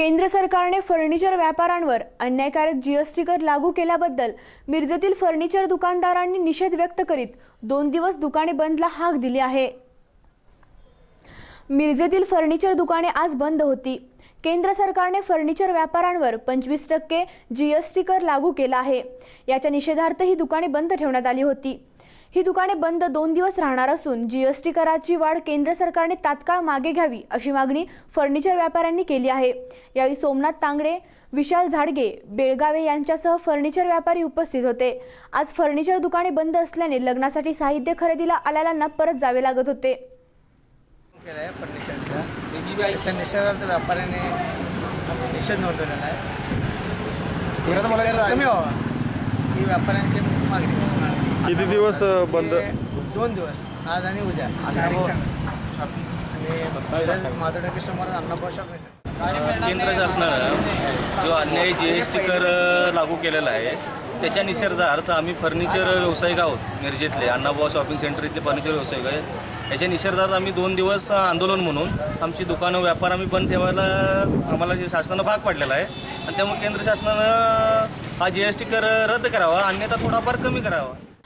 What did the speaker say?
केंद्र सरकारने फर्निचर व्यापारांवर अन्यायकारक जीएसटी कर लागू केल्याबद्दल मिरजेतील फर्निचर दुकानदारांनी निषेध व्यक्त करीत दोन दिवस दुकाने बंदला हाक दिली आहे. मिरजेतील फर्निचर दुकाने आज बंद होती. केंद्र सरकारने फर्निचर व्यापारांवर पंचवीस टक्के जीएसटी कर लागू केला आहे. याच्या निषेधार्थ ही दुकाने बंद ठेवण्यात आली होती. ही दुकाने बंद दोन दिवस राहणार असून जीएसटी कराची वाढ केंद्र सरकारने तात्काळ मागे घ्यावी अशी मागणी फर्निचर व्यापाऱ्यांनी केली आहे. यावेळी सोमनाथ तांगडे विशाल झाडगे बेळगावे यांच्यासह फर्निचर व्यापारी उपस्थित होते. आज फर्निचर दुकाने बंद असल्याने लग्नासाठी साहित्य खरेदीला आलेल्यांना परत जावे लागत होते. व्यापाऱ्याने निषेध नोंदवलेला आहे. व्यापाऱ्यांची मागणी. किती दिवस अ, बंद? ते दोन दिवस. आज आणि उद्या. तारीख सांगा. आणि अण्णाभाऊ शॉप केंद्र शासनानं जो अन्यायी जी एस टी कर अ, लागू केलेला आहे त्याच्या निषेधार्थ आम्ही फर्निचर व्यावसायिक आहोत मिरजेतले. अण्णाभाऊ शॉपिंग सेंटर इथले फर्निचर व्यावसायिक आहे. याच्या निषेधार्थ आम्ही दोन दिवस अ, आंदोलन म्हणून आमची दुकानं व्यापार आम्ही बंद ठेवायला आम्हाला जे शासनानं भाग पाडलेला आहे. आणि त्यामुळे केंद्र शासनानं हा जी एस टी कर रद्द करावा अन्यथा थोडाफार कमी करावा.